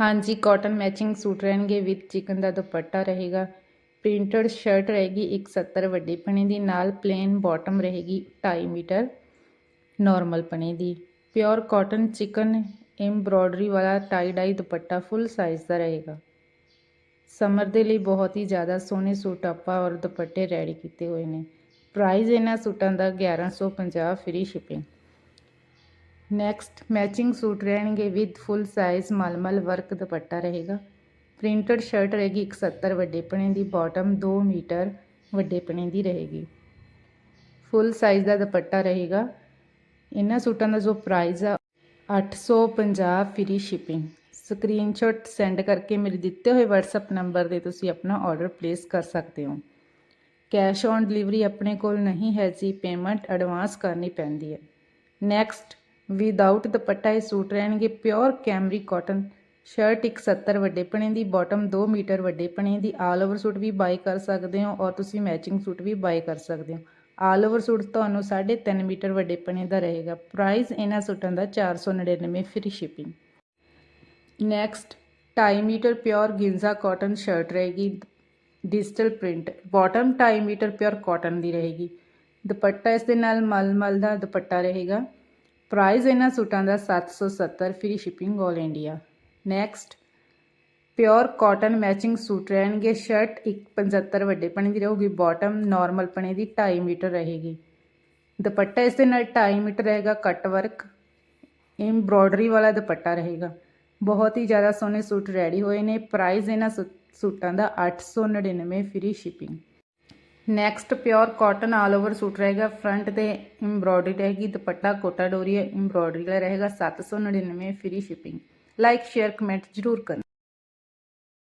ਹਾਂਜੀ cotton matching suit ਰਹਿਣਗੇ with chikan ਦਾ ਦੁਪੱਟਾ ਰਹੇਗਾ। ਪ੍ਰਿੰਟਡ ਸ਼ਰਟ ਰਹੇਗੀ 170 ਵੱਡੀ ਪਣੀ ਦੀ, ਨਾਲ ਪਲੇਨ ਬਾਟਮ ਰਹੇਗੀ 2.5 ਮੀਟਰ ਨਾਰਮਲ ਪਣੇ ਦੀ। ਪਿਓਰ ਕਾਟਨ ਚਿਕਨ ਐਮਬ੍ਰੋਇਡਰੀ ਵਾਲਾ ਟਾਈ ਡਾਈ ਦੁਪੱਟਾ ਫੁੱਲ ਸਾਈਜ਼ ਦਾ ਰਹੇਗਾ। ਸਮਰ ਦੇ ਲਈ ਬਹੁਤ ਹੀ ਜ਼ਿਆਦਾ ਸੋਹਣੇ ਸੂਟ ਆਪਾਂ ਔਰ ਦੁਪੱਟੇ ਰੈਡੀ ਕੀਤੇ ਹੋਏ ਨੇ। ਪ੍ਰਾਈਸ ਇਹਨਾਂ ਸੂਟਾਂ ਦਾ 1150 free shipping next matching suit ਰਹਿਣਗੇ ਵਿਦ ਫੁੱਲ ਸਾਈਜ਼ ਮਲਮਲ ਵਰਕ ਦੁਪੱਟਾ ਰਹੇਗਾ। ਪ੍ਰਿੰਟਡ ਸ਼ਰਟ ਰਹੇਗੀ 170 ਵੱਡੇ ਪਣੇ ਦੀ ਬਾਟਮ 2 ਮੀਟਰ ਵੱਡੇ ਪਣੇ ਦੀ ਰਹੇਗੀ। ਫੁੱਲ ਸਾਈਜ਼ ਦਾ ਦੁਪੱਟਾ ਰਹੇਗਾ। ਇਹਨਾਂ ਸੂਟਾਂ ਦਾ ਜੋ ਪ੍ਰਾਈਸ ਆ 850 ਫ੍ਰੀ ਸ਼ਿਪਿੰਗ ਸਕਰੀਨਸ਼ਾਟ ਸੈਂਡ ਕਰਕੇ ਮੇਰੇ ਦਿੱਤੇ ਹੋਏ WhatsApp ਨੰਬਰ ਤੇ ਤੁਸੀਂ ਆਪਣਾ ਆਰਡਰ ਪਲੇਸ ਕਰ ਸਕਦੇ ਹੋ। ਕੈਸ਼ ਔਨ ਡਿਲੀਵਰੀ ਆਪਣੇ ਕੋਲ ਨਹੀਂ ਹੈ ਜੀ ਪੇਮੈਂਟ ਐਡਵਾਂਸ ਕਰਨੀ ਪੈਂਦੀ ਹੈ। ਨੈਕਸਟ ਵਿਦਆਊਟ ਦੁਪੱਟਾ ਇਹ ਸੂਟ ਰਹਿਣਗੇ ਪਿਓਰ ਕੈਮਰੀ ਕਾਟਨ ਸ਼ਰਟ 170 ਵੱਡੇ ਪਣੇ ਦੀ ਬਾਟਮ 2 ਮੀਟਰ ਵੱਡੇ ਪਣੇ ਦੀ। ਆਲ ਓਵਰ ਸੂਟ ਵੀ ਬਾਈ ਕਰ ਸਕਦੇ ਹੋ ਔਰ ਤੁਸੀਂ ਮੈਚਿੰਗ ਸੂਟ ਵੀ ਬਾਈ ਕਰ ਸਕਦੇ ਹੋ। ਆਲ ਓਵਰ ਸੂਟ ਤੁਹਾਨੂੰ 3.5 ਮੀਟਰ ਵੱਡੇ ਪਣੇ ਦਾ ਰਹੇਗਾ। ਪ੍ਰਾਈਸ ਇਹਨਾਂ ਸੂਟਾਂ ਦਾ 499 free shipping next 2.5 metre pure ਗਿੰਜ਼ਾ cotton shirt ਰਹੇਗੀ। Digital print bottom 2.5 metre pure cotton ਦੀ ਰਹੇਗੀ। ਦੁਪੱਟਾ ਇਸ ਦੇ ਨਾਲ ਮਲਮਲ ਦਾ ਦੁਪੱਟਾ ਰਹੇਗਾ। ਪ੍ਰਾਈਸ ਇਹਨਾਂ ਸੂਟਾਂ ਦਾ 770 free shipping 올 India next pure cotton matching suit ਰਹਿਣਗੇ ਸ਼ਰਟ 175 ਵੱਡੇ ਪਣੇ ਦੀ ਰਹੂਗੀ ਬਾਟਮ ਨਾਰਮਲ ਪਣੇ ਦੀ 2.5 ਮੀਟਰ ਰਹੇਗੀ ਦੁਪੱਟਾ ਇਸ ਦੇ ਨਾਲ 2.5 ਮੀਟਰ ਰਹੇਗਾ ਕੱਟ ਵਰਕ ਐਮਬ੍ਰੋਇਡਰੀ ਵਾਲਾ ਦੁਪੱਟਾ ਰਹੇਗਾ ਬਹੁਤ ਹੀ ਜ਼ਿਆਦਾ ਸੋਹਣੇ ਸੂਟ ਰੈਡੀ ਹੋਏ ਨੇ ਪ੍ਰਾਈਸ ਇਹਨਾਂ ਸੂ- ਸੂਟਾਂ ਦਾ 899 free shipping next pure cotton all over suit ਰਹੇਗਾ, ਫਰੰਟ ਤੇ ਐਮਬ੍ਰੋਇਡਰੀ ਰਹੇਗੀ, ਦੁਪੱਟਾ ਕੋਟਾ ਡੋਰੀ ਐਮਬ੍ਰੋਇਡਰੀ ਵਾਲਾ ਰਹੇਗਾ 799 free shipping like share comment ਜ਼ਰੂਰ ਕਰਨਾ।